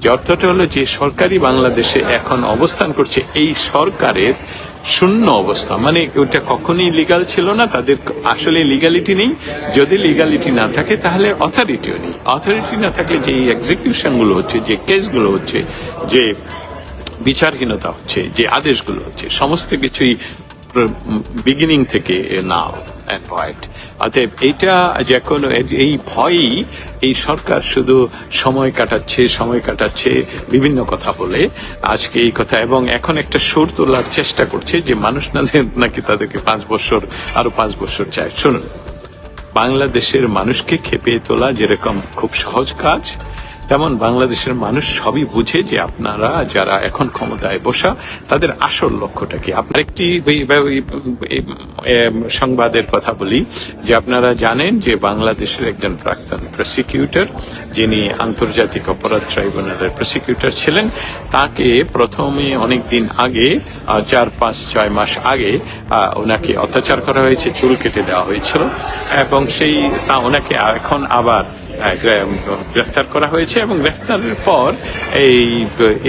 যে অর্থটা হলো যে সরকারি বাংলাদেশে এখন অবস্থান করছে, এই সরকারের শূন্য অবস্থা। মানে ওটা কখনই লিগাল ছিল না, তাদের আসলে লিগালিটি নেই। যদি লিগালিটি না থাকে, তাহলে অথরিটিও নেই। অথরিটি না থাকলে যে এক্সিকিউশনগুলো হচ্ছে, যে কেসগুলো হচ্ছে, যে বিচারহীনতা হচ্ছে, যে আদেশগুলো হচ্ছে, সমস্ত কিছুই বিগিনিং থেকে অ্যান্ড ভয়েড অতএব এইটা যখন এই ভয়ই এই সরকার শুধু সময় কাটাচ্ছে সময় কাটাচ্ছে, বিভিন্ন কথা বলে আজকে এই কথা। এবং এখন একটা সুর তোলার চেষ্টা করছে যে মানুষ না নাকি তাদেরকে পাঁচ বছর, আরও পাঁচ বছর চায়। শুনুন, বাংলাদেশের মানুষকে খেপিয়ে তোলা যেরকম খুব সহজ কাজ তেমন বাংলাদেশের মানুষ সবই বুঝে যে আপনারা যারা এখন ক্ষমতায় বসা, তাদের আসল লক্ষ্যটা কি? আপনার একটি সংবাদের কথা বলি, যে আপনারা জানেন যে বাংলাদেশের একজন প্রাক্তন প্রসিকিউটর যিনি আন্তর্জাতিক অপরাধ ট্রাইব্যুনালের প্রসিকিউটর ছিলেন, তাকে প্রথমে অনেক দিন আগে চার, পাঁচ, ছয় মাস আগে ওনাকে অত্যাচার করা হয়েছে, চুল কেটে দেওয়া হয়েছিল, এবং সেই, তা ওনাকে এখন আবার গ্রেফতার করা হয়েছে এবং গ্রেফতারের পর এই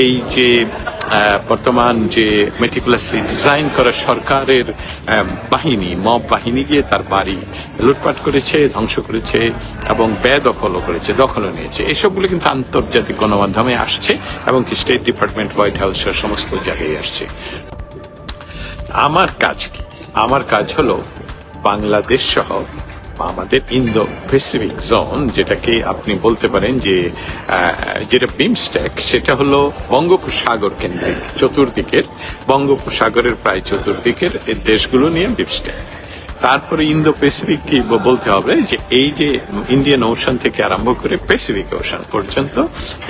এই যে বর্তমান যে মেটিকুলাসলি ডিজাইন করা সরকারের বাহিনী মব বাহিনী গিয়ে তার বাড়ি লুটপাট করেছে, ধ্বংস করেছে এবং বেদখলও করেছে, দখলও নিয়েছে। এসবগুলো কিন্তু আন্তর্জাতিক গণমাধ্যমে আসছে এবং কি স্টেট ডিপার্টমেন্ট হোয়াইট হাউসের সমস্ত জায়গায় আসছে। আমার কাজ কি? আমার কাজ হলো বাংলাদেশ সহ আমাদের ইন্দো প্যাসিফিক জোন যেটাকে আপনি বলতে পারেন যে যেটা বিমস্টেক সেটা হলো বঙ্গোপসাগর কেন্দ্রিক, চতুর্দিকের, বঙ্গোপসাগরের প্রায় চতুর্দিকের দেশগুলো নিয়ে বিমস্টেক তারপরে ইন্দো প্যাসিফিক কি বলতে হবে যে, এই যে ইন্ডিয়ান ওশান থেকে আরম্ভ করে প্যাসিফিক ওশান পর্যন্ত,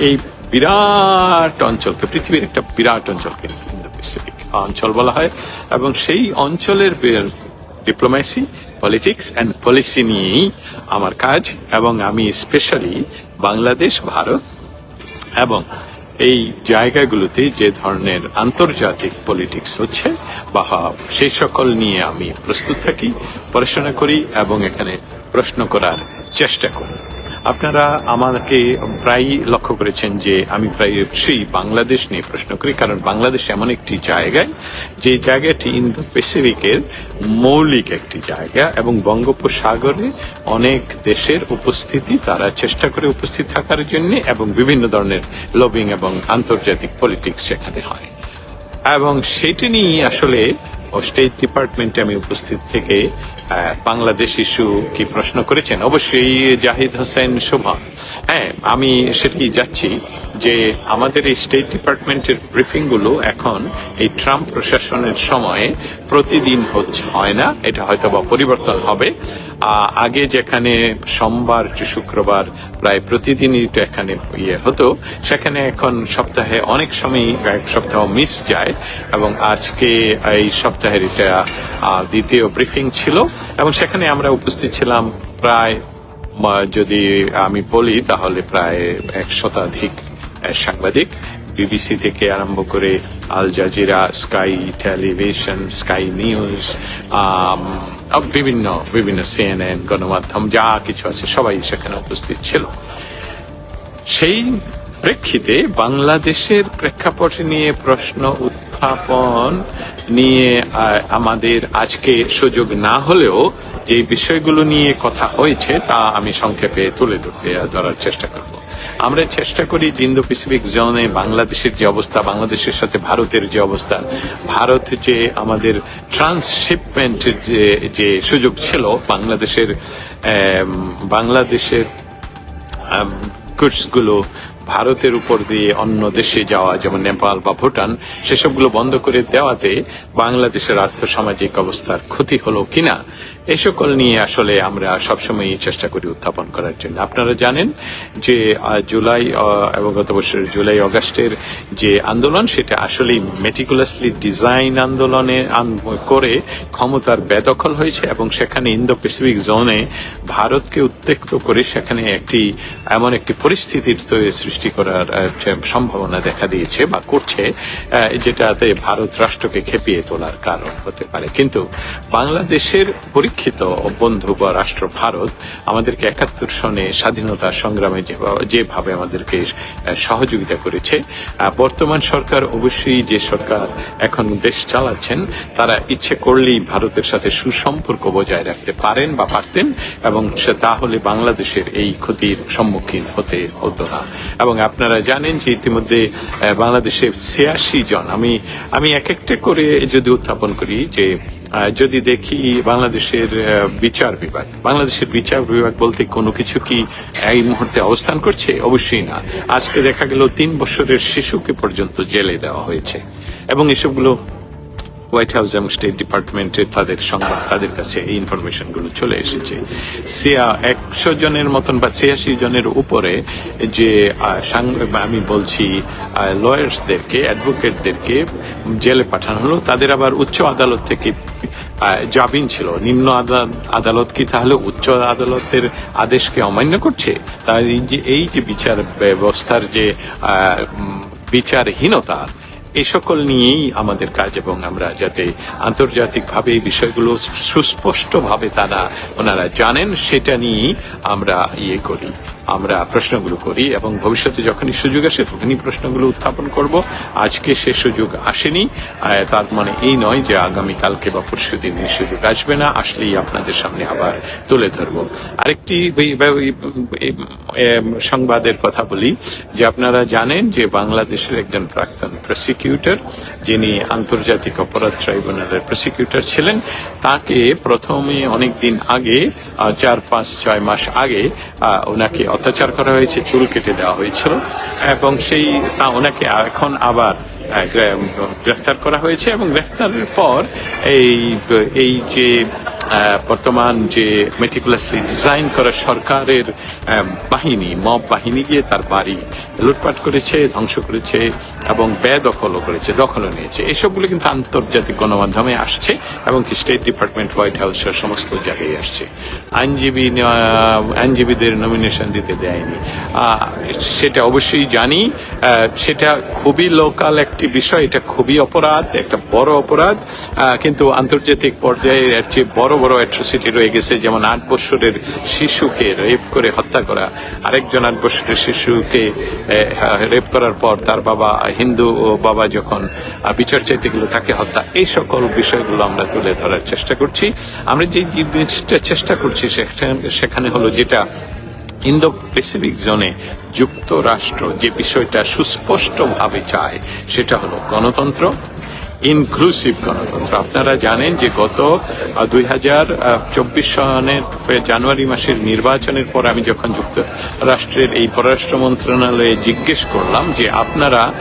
এই বিরাট অঞ্চলকে পৃথিবীর একটা বিরাট অঞ্চলকে ইন্দো প্যাসিফিক অঞ্চল বলা হয়। এবং সেই অঞ্চলের ডিপ্লোম্যাসি পলিটিক্স অ্যান্ড পলিসি নিয়েই আমার কাজ, এবং আমি স্পেশালি বাংলাদেশ, ভারত, এবং এই জায়গাগুলোতে যে ধরনের আন্তর্জাতিক পলিটিক্স হচ্ছে, বা সেই সকল নিয়ে আমি প্রস্তুত থাকি, পড়াশোনা করি, এবং এখানে প্রশ্ন করার চেষ্টা করি। আপনারা আমাকে প্রায়ই লক্ষ্য করেছেন যে আমি প্রায় সেই বাংলাদেশ নিয়ে প্রশ্ন করি, কারণ বাংলাদেশ এমন একটি জায়গায় যে জায়গাটি ইন্দো প্যাসিফিকের মৌলিক একটি জায়গা এবং বঙ্গোপসাগরে অনেক দেশের উপস্থিতি, তারা চেষ্টা করে উপস্থিত থাকার জন্য এবং বিভিন্ন ধরনের লবিং এবং আন্তর্জাতিক পলিটিক্স সেখানে হয়। এবং সেটি নিয়ে আসলে স্টেট ডিপার্টমেন্টে আমি উপস্থিত থেকে বাংলাদেশ ইস্যু কি প্রশ্ন করেছেন? অবশ্যই জাহিদ হোসেন শোভা। হ্যাঁ আমি সেটি যাচ্ছি। যে আমাদের এই স্টেট ডিপার্টমেন্টের ব্রিফিংগুলো এখন এই ট্রাম্প প্রশাসনের সময়ে প্রতিদিন হচ্ছে, হয় না? এটা হয়তো বা পরিবর্তন হবে। আগে যেখানে সোমবার টু শুক্রবার প্রায় প্রতিদিনই এটা এখানে ইয়ে হতো, সেখানে এখন সপ্তাহে অনেক সময় এক সপ্তাহ মিস যায় এবং আজকে এই সপ্তাহের এটা দ্বিতীয় ব্রিফিং ছিল এবং সেখানে আমরা উপস্থিত ছিলাম প্রায় যদি আমি বলি তাহলে প্রায় এক শতাধিক সাংবাদিক। বিবিসি থেকে আরম্ভ করে Al Jazeera, sky television, sky news বিভিন্ন বিভিন্ন সিএনএন, গণমাধ্যম, যা কিছু আছে, সবাই সেখানে উপস্থিত ছিল। সেই প্রেক্ষিতে বাংলাদেশের প্রেক্ষাপট নিয়ে, প্রশ্ন উত্থাপন নিয়ে আমাদের আজকে সুযোগ না হলেও যে বিষয়গুলো নিয়ে কথা হয়েছে, তা আমি সংক্ষেপে তুলে ধরতে, ধরার চেষ্টা করব। আমরা চেষ্টা করি যে ইন্দো প্যাসিফিক জোনে বাংলাদেশের যে অবস্থা, বাংলাদেশের সাথে ভারতের যে অবস্থা। ভারত যে আমাদের ট্রান্সশিপমেন্টের যে যে সুযোগ ছিল, বাংলাদেশের বাংলাদেশের গুডসগুলো ভারতের উপর দিয়ে অন্য দেশে যাওয়া, যেমন নেপাল বা ভুটান, সেসবগুলো বন্ধ করে দেওয়াতে বাংলাদেশের আর্থসামাজিক অবস্থার ক্ষতি হলো কিনা এ সকল নিয়ে আসলে আমরা সবসময় চেষ্টা করি উত্থাপন করার জন্য। আপনারা জানেন যে জুলাই এবং গত বছরের জুলাই, অগাস্টের যে আন্দোলন, সেটা আসলে মেটিকুলাসলি ডিজাইন আন্দোলনে আন- করে ক্ষমতার বেদখল হয়েছে এবং সেখানে ইন্দো প্যাসিফিক জোনে ভারতকে উত্তেক্ত করে সেখানে একটি, এমন একটি পরিস্থিতির তৈরি সৃষ্টি করার সম্ভাবনা দেখা দিয়েছে বা করছে যেটাতে ভারত রাষ্ট্রকে খেপিয়ে তোলার কারণ হতে পারে। কিন্তু বাংলাদেশের পরীক্ষা কাঙ্ক্ষিত বন্ধু বা রাষ্ট্র ভারত আমাদেরকে একাত্তর সনে স্বাধীনতা সংগ্রামে যেভাবে- আমাদেরকে সহযোগিতা করেছে বর্তমান সরকার অবশ্যই যে সরকার এখন দেশ চালাচ্ছেন তারা ইচ্ছে করলেই ভারতের সাথে সুসম্পর্ক বজায় রাখতে পারেন বা পারতেন এবং তাহলে বাংলাদেশের এই ক্ষতির সম্মুখীন হতে হতো না। এবং আপনারা জানেন যে ইতিমধ্যে আহ, বাংলাদেশে ছিয়াশি জন আমি আমি এক একটা করে যদি উত্থাপন করি যে যদি দেখি বাংলাদেশের বিচার বিভাগ, বাংলাদেশের বিচার বিভাগ বলতে কোনো কিছু কি এই মুহূর্তে অবস্থান করছে? অবশ্যই না। আজকে দেখা গেল তিন বছরের শিশুকে পর্যন্ত জেলে দেওয়া হয়েছে। এবং এসবগুলো হোয়াইট হাউস এবং স্টেট ডিপার্টমেন্টের তাদের সংবাদ, তাদের কাছে এই ইনফরমেশনগুলো চলে এসেছে। সিয়া একশো জনের মতন বা ছিয়াশি জনের উপরে যে আমি বলছি লয়ার্সদেরকে অ্যাডভোকেটদেরকে জেলে পাঠানো হলো, তাদের আবার উচ্চ আদালত থেকে জামিন ছিল। নিম্ন আদা- আদালত কি তাহলে উচ্চ আদালতের আদেশকে অমান্য করছে? তার এই যে এই যে বিচার ব্যবস্থার যে বিচারহীনতা এই সকল নিয়েই আমাদের কাজ এবং আমরা যাতে আন্তর্জাতিকভাবে এই বিষয়গুলো সুস্পষ্টভাবে তারা ওনারা জানেন, সেটা নিয়েই আমরা ইয়ে করি। আমরা প্রশ্নগুলো করি এবং ভবিষ্যতে যখনই সুযোগ আসে তখনই প্রশ্নগুলো উত্থাপন করব। আজকে সে সুযোগ আসেনি। তার মানে এই নয় যে আগামী কালকে বা পরশু দিন সুযোগ আসবে না। আসলেই আপনাদের সামনে আবার তুলে ধরব। আরেকটি সংবাদের কথা বলি যে আপনারা জানেন যে বাংলাদেশের একজন প্রাক্তন প্রসিকিউটর যিনি আন্তর্জাতিক অপরাধ ট্রাইব্যুনালের প্রসিকিউটর ছিলেন, তাকে প্রথমে অনেক দিন আগে চার, পাঁচ, ছয় মাস আগে ওনাকে অত্যাচার করা হয়েছে চুল কেটে দেওয়া হয়েছিল এবং সেই তা ওনাকে এখন আবার গ্রেফতার করা হয়েছে এবং গ্রেফতারের পর এই এই যে বর্তমান যে মেটিকুলাসলি ডিজাইন করা সরকারের বাহিনী মব বাহিনী গিয়ে তার বাড়ি লুটপাট করেছে, ধ্বংস করেছে এবং বেদখলও করেছে, দখলও নিয়েছে। এসবগুলো কিন্তু আন্তর্জাতিক গণমাধ্যমে আসছে এবং স্টেট ডিপার্টমেন্ট হোয়াইট হাউসের সমস্ত জায়গায় আসছে। আইনজীবী আইনজীবীদের নমিনেশন দিতে দেয়নি। সেটা অবশ্যই জানি। সেটা খুবই লোকাল একটি বিষয়, এটা খুবই অপরাধ, একটা বড় অপরাধ। কিন্তু আন্তর্জাতিক পর্যায়ে এর চেয়ে বড় বড় অ্যাট্রোসিটি রয়ে গেছে, যেমন আট বছরের শিশুকে রেপ করে হত্যা করা। আরেকজন আট বছরের শিশুকে রেপ করার পর তার বাবা হিন্দু বাবা যখন বিচার চাইতে গেল তাকে হত্যা। এই সকল বিষয়গুলো আমরা তুলে ধরার চেষ্টা করছি। আমরা যে জিনিসটা চেষ্টা করছি সেখানে সেখানে হলো যেটা ইন্দো প্যাসিফিক জোনে যুক্তরাষ্ট্র যে বিষয়টা সুস্পষ্টভাবে চায় সেটা হলো গণতন্ত্র ইনক্লুসিভ গণতন্ত্র। আপনারা জানেন যে গত দুই হাজার চব্বিশ সনের জানুয়ারি মাসের নির্বাচনের পর আমি যখন যুক্তরাষ্ট্রের এই পররাষ্ট্র মন্ত্রণালয়ে জিজ্ঞেস করলাম যে আপনারা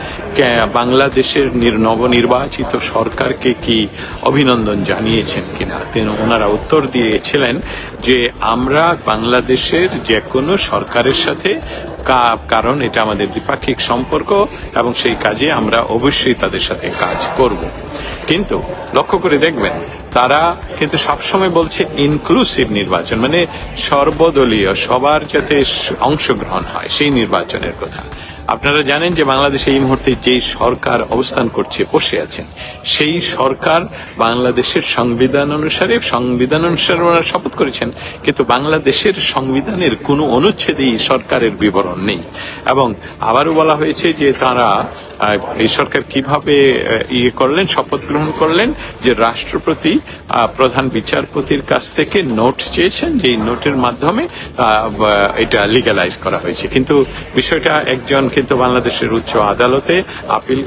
বাংলাদেশের নির- নবনির্বাচিত সরকারকে কি অভিনন্দন জানিয়েছেন কিনা, তিনি ওনারা উত্তর দিয়েছিলেন যে আমরা বাংলাদেশের যে কোনো সরকারের সাথে কারণ এটা আমাদের দ্বিপাক্ষিক সম্পর্ক এবং সেই কাজে আমরা অবশ্যই তাদের সাথে কাজ করব। কিন্তু লক্ষ্য করে দেখবেন, তারা কিন্তু সবসময় বলছে ইনক্লুসিভ নির্বাচন মানে সর্বদলীয়, সবার যাতে অংশগ্রহণ হয়, সেই নির্বাচনের কথা। আপনারা জানেন যে বাংলাদেশে এই মুহূর্তে যেই সরকার অবস্থান করছে, বসে আছেন, সেই সরকার বাংলাদেশের সংবিধান অনুসারে সংবিধান অনুসারে ওনারা শপথ করেছেন, কিন্তু বাংলাদেশের সংবিধানের কোনো অনুচ্ছেদেই সরকারের বিবরণ নেই। এবং আবারও বলা হয়েছে যে তারা এই সরকার কীভাবে ইয়ে করলেন, শপথ গ্রহণ করলেন, যে রাষ্ট্রপতি প্রধান বিচারপতির কাছ থেকে নোট চেয়েছেন যে নোটের মাধ্যমে এটা লিগালাইজ করা হয়েছে। কিন্তু বিষয়টা একজন কিন্তু বাংলাদেশের উচ্চ আদালতে আপিল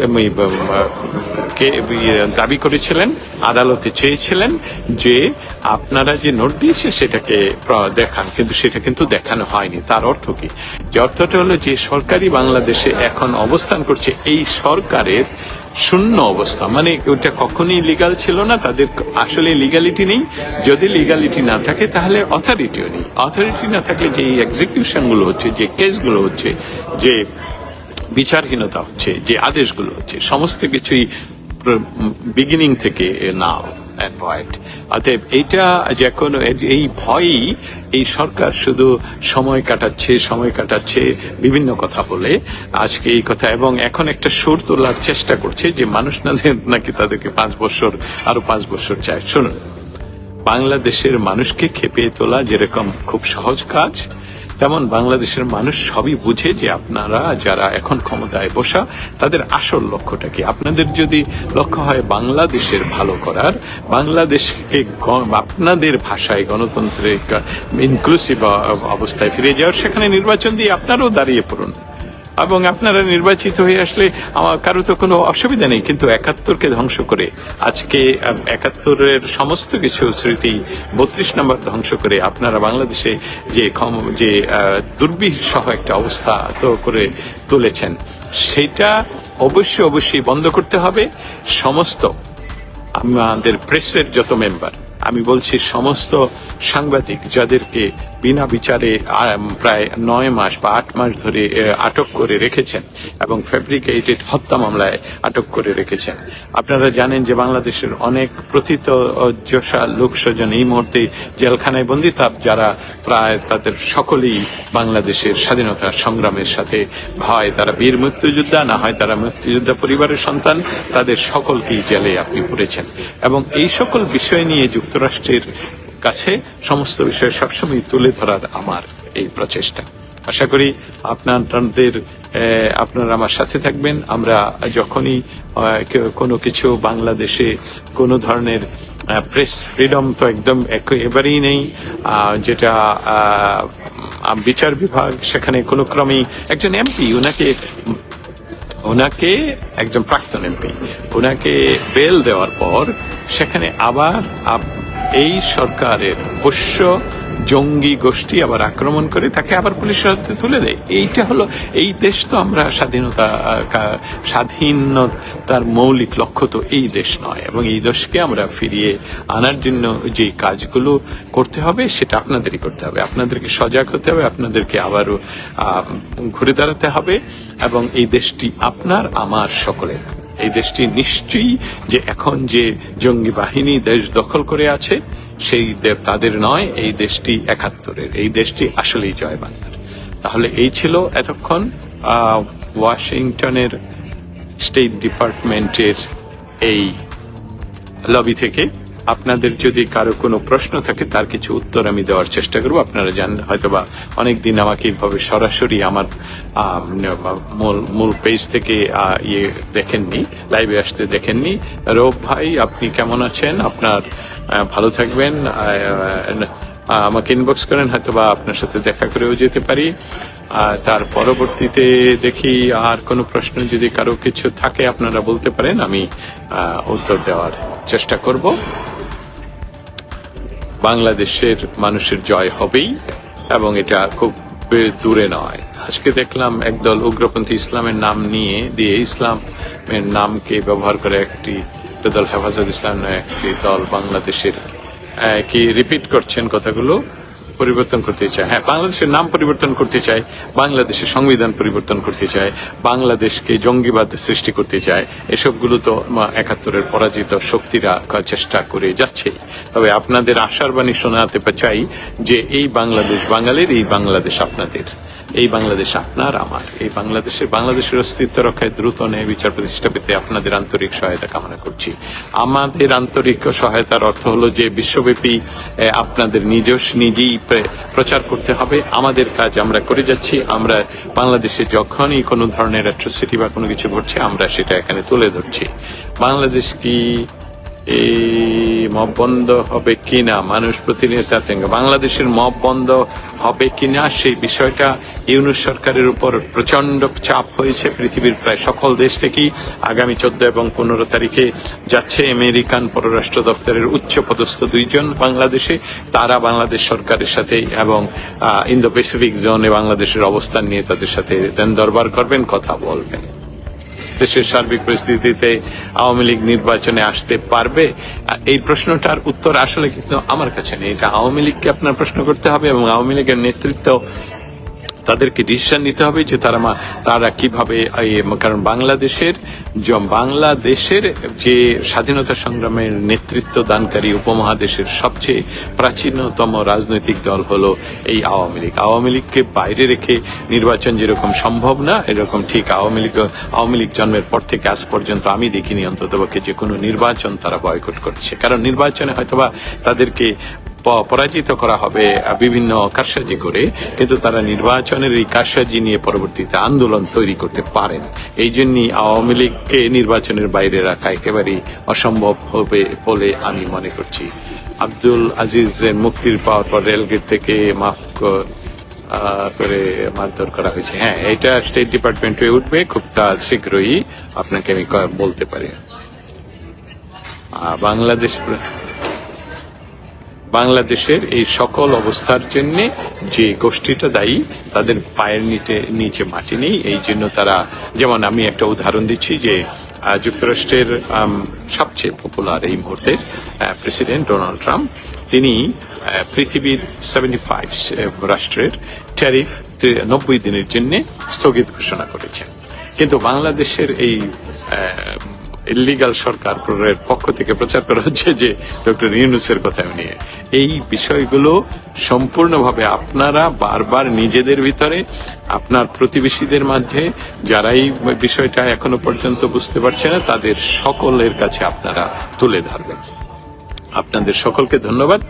ইয়ে, দাবি করেছিলেন আদালতে চেয়েছিলেন যে আপনারা যে নোট দিয়েছে সেটাকে দেখান কিন্তু সেটা কিন্তু দেখানো হয়নি। তার অর্থ কি? যে অর্থটা হলো যে সরকারি বাংলাদেশে এখন অবস্থান করছে এই সরকারের শূন্য অবস্থা। মানে ওটা কখনই লিগাল ছিল না তাদের আসলে লিগালিটি নেই। যদি লিগালিটি না থাকে তাহলে অথরিটিও নেই। অথরিটি না থাকলে যে এক্সিকিউশনগুলো হচ্ছে যে কেসগুলো হচ্ছে যে বিচারহীনতা হচ্ছে, যে আদেশগুলো হচ্ছে, সমস্ত কিছুই বিগিনিং থেকে নাও অতএব এইটা যে কোনো এই ভয়ই এই সরকার শুধু সময় কাটাচ্ছে সময় কাটাচ্ছে, বিভিন্ন কথা বলে, আজকে এই কথা, এবং এখন একটা সুর তোলার চেষ্টা করছে যে মানুষ না নাকি তাদেরকে পাঁচ বছর, আরও পাঁচ বছর চায়। শুনুন, বাংলাদেশের মানুষকে খেপিয়ে তোলা যেরকম খুব সহজ কাজ তেমন বাংলাদেশের মানুষ সবই বুঝে যে আপনারা যারা এখন ক্ষমতায় বসা, তাদের আসল লক্ষ্যটা কি? আপনাদের যদি লক্ষ্য হয় বাংলাদেশের ভালো করার, বাংলাদেশকে আপনাদের ভাষায় গণতন্ত্রের ইনক্লুসিভ অবস্থায় ফিরে যাওয়ার, সেখানে নির্বাচন দিয়ে আপনারাও দাঁড়িয়ে পড়ুন। এবং আপনারা নির্বাচিত হয়ে আসলে আমার কারও তো কোনো অসুবিধা নেই কিন্তু একাত্তরকে ধ্বংস করে আজকে একাত্তরের সমস্ত কিছু স্মৃতি বত্রিশ নম্বর ধ্বংস করে আপনারা বাংলাদেশে যে যে আহ, দুর্বিষহ একটা অবস্থা তো করে তুলেছেন। সেটা অবশ্যই অবশ্যই বন্ধ করতে হবে। সমস্ত আমাদের প্রেসের যত মেম্বার আমি বলছি সমস্ত সাংবাদিক যাদেরকে বিনা বিচারে প্রায় নয় মাস বা আট মাস ধরে আটক করে রেখেছেন এবং ফেব্রিকেটেড হত্যা মামলায় আটক করে রেখেছেন। আপনারা জানেন যে বাংলাদেশের অনেক প্রথিত যশা লোকস্বজন এই মুহূর্তে জেলখানায় বন্দী তাপ যারা প্রায় তাদের সকলেই বাংলাদেশের স্বাধীনতা সংগ্রামের সাথে হয়। তারা বীর মুক্তিযোদ্ধা, না হয় তারা মুক্তিযোদ্ধা পরিবারের সন্তান, তাদের সকলকেই জেলে আপনি পড়েছেন। এবং এই সকল বিষয় নিয়ে যুক্তরাষ্ট্রের কাছে সমস্ত বিষয় সবসময় তুলে ধরার আমার এই প্রচেষ্টা। আশা করি আপনাদের আপনারা আমার সাথে থাকবেন। আমরা যখনই কোনো কিছু বাংলাদেশে কোনো ধরনের প্রেস ফ্রিডম তো একদম একেবারেই নেই যেটা বিচার বিভাগ, সেখানে কোনো ক্রমেই একজন এমপি ওনাকে ওনাকে একজন প্রাক্তন এমপি ওনাকে বেল দেওয়ার পর সেখানে আবার এই সরকারের পোষ্য জঙ্গি গোষ্ঠী আবার আক্রমণ করে, তাকে আবার পুলিশের হাতে তুলে দেয়। এইটা হলো, এই দেশ তো আমরা স্বাধীনতা স্বাধীনতার মৌলিক লক্ষ্য তো এই দেশ নয়। এবং এই দেশকে আমরা ফিরিয়ে আনার জন্য যে কাজগুলো করতে হবে, সেটা আপনাদেরই করতে হবে। আপনাদেরকে সজাগ হতে হবে, আপনাদেরকে আবারও ঘুরে দাঁড়াতে হবে। এবং এই দেশটি আপনার, আমার সকলের। এই দেশটি নিশ্চয়ই যে এখন যে জঙ্গি বাহিনী দেশ দখল করে আছে, সেই তাদের নয়, এই দেশটি একাত্তরের। এই দেশটি আসলেই জয় বাংলার তাহলে এই ছিল এতক্ষণ ওয়াশিংটনের স্টেট ডিপার্টমেন্টের এই লবি থেকে। আপনাদের যদি কারও কোনো প্রশ্ন থাকে, তার কিছু উত্তর আমি দেওয়ার চেষ্টা করব। আপনারা জানেন হয়তোবা অনেকদিন আমাকে এইভাবে সরাসরি আমার মূল মূল পেজ থেকে ইয়ে দেখেননি, লাইভে আসতে দেখেননি। রৌপ ভাই, আপনি কেমন আছেন? আপনার ভালো থাকবেন। আমাকে ইনবক্স করেন, হয়তোবা আপনার সাথে দেখা করেও যেতে পারি। আর তার পরবর্তীতে দেখি আর কোনো প্রশ্ন যদি কারও কিছু থাকে, আপনারা বলতে পারেন, আমি উত্তর দেওয়ার চেষ্টা করব। বাংলাদেশের মানুষের জয় হবেই, এবং এটা খুব দূরে নয়। আজকে দেখলাম একদল উগ্রপন্থী ইসলামের নাম নিয়ে, দিয়ে ইসলামের নামকে ব্যবহার করে একটি দল, হেফাজত ইসলাম একটি দল বাংলাদেশের কি রিপিট করছেন কথাগুলো? পরিবর্তন করতে চায়। হ্যাঁ বাংলাদেশের নাম পরিবর্তন করতে চায়, বাংলাদেশের সংবিধান পরিবর্তন করতে চায়, বাংলাদেশকে জঙ্গিবাদ সৃষ্টি করতে চায়, এসবগুলো তো একাত্তরের পরাজিত শক্তিরা চেষ্টা করে যাচ্ছে তবে আপনাদের আশার বাণী শোনাতে চাই যে এই বাংলাদেশ বাঙালির, এই বাংলাদেশ আপনাদের। এই বাংলাদেশ আপনার, আমার। এই বাংলাদেশে, বাংলাদেশের অস্তিত্ব রক্ষায় দ্রুত ন্যায় বিচার প্রতিষ্ঠা পেতে আপনাদের আন্তরিক সহায়তা কামনা করছি। আমাদের আন্তরিক সহায়তার অর্থ হলো যে বিশ্বব্যাপী আপনাদের নিজস্ব, নিজেই প্রচার করতে হবে। আমাদের কাজ আমরা করে যাচ্ছি। আমরা বাংলাদেশে যখনই কোনো ধরনের অ্যাট্রোসিটি বা কোনো কিছু ঘটছে, আমরা সেটা এখানে তুলে ধরছি। বাংলাদেশ কি এই মব বন্ধ হবে কিনা? মানুষ প্রতিনিয়ত আতঙ্ক। বাংলাদেশের মব বন্ধ হবে কিনা? সেই বিষয়টা ইউনুস সরকারের উপর প্রচণ্ড চাপ হয়েছে পৃথিবীর প্রায় সকল দেশ থেকেই। আগামী চোদ্দ এবং পনেরো তারিখে যাচ্ছে আমেরিকান পররাষ্ট্র দপ্তরের উচ্চ পদস্থ দুইজন বাংলাদেশে। তারা বাংলাদেশ সরকারের সাথে এবং ইন্দো প্যাসিফিক জোনে বাংলাদেশের অবস্থান নিয়ে তাদের সাথে দেন দরবার করবেন, কথা বলবেন। দেশের সার্বিক পরিস্থিতিতে আওয়ামী লীগ নির্বাচনে আসতে পারবে? এই প্রশ্নটার উত্তর আসলে কিন্তু আমার কাছে নেই। এটা আওয়ামী লীগকে আপনার প্রশ্ন করতে হবে এবং আওয়ামী লীগের নেতৃত্ব তাদেরকে ডিসিশন নিতে হবে যে তারা তারা কীভাবে কারণ বাংলাদেশের বাংলাদেশের যে স্বাধীনতা সংগ্রামের নেতৃত্ব দানকারী উপমহাদেশের সবচেয়ে প্রাচীনতম রাজনৈতিক দল হলো এই আওয়ামী লীগ। আওয়ামী লীগকে বাইরে রেখে নির্বাচন যেরকম সম্ভব না, এরকম ঠিক আওয়ামী লীগ আওয়ামী লীগ জন্মের পর থেকে আজ পর্যন্ত আমি দেখিনি, অন্ততপক্ষে যে কোনো নির্বাচন তারা বয়কট করছে। কারণ নির্বাচনে হয়তোবা তাদেরকে পরাজিত করা হবে বিভিন্ন কারসাজি করে, কিন্তু তারা নির্বাচনের এই কারসাজি নিয়ে পরবর্তীতে আন্দোলন তৈরি করতে পারেন। এই জন্যই আওয়ামী লীগকে নির্বাচনের বাইরে রাখা একেবারেই অসম্ভব হবে বলে আমি মনে করছি। আব্দুল আজিজের মুক্তির পাওয়ার পর রেলগেট থেকে মাফ করে মারধর করা হয়েছে। হ্যাঁ এটা স্টেট ডিপার্টমেন্টে উঠবে খুব তা শীঘ্রই। আপনাকে আমি বলতে পারি। বাংলাদেশ বাংলাদেশের এই সকল অবস্থার জন্য যে গোষ্ঠীটা দায়ী, তাদের পায়ের নিচে নিচে মাটি নেই। এই জন্য তারা, যেমন আমি একটা উদাহরণ দিচ্ছি যে যুক্তরাষ্ট্রের সবচেয়ে পপুলার এই মুহূর্তে প্রেসিডেন্ট ডোনাল্ড ট্রাম্প তিনি পৃথিবীর সেভেন্টি ফাইভ রাষ্ট্রের ট্যারিফ নব্বই দিনের জন্য স্থগিত ঘোষণা করেছেন। কিন্তু বাংলাদেশের এই ইলিগাল সরকারের পক্ষ থেকে প্রচার করা হচ্ছে যে ডক্টর ইউনুসের কথা নিয়ে এই বিষয়গুলো সম্পূর্ণভাবে আপনারা বারবার নিজেদের ভিতরে, আপনার প্রতিবেশীদের মাঝে, যারা এই বিষয়টা এখনও পর্যন্ত বুঝতে পারছে না, তাদের সকলের কাছে আপনারা তুলে ধরবেন। আপনাদের সকলকে ধন্যবাদ।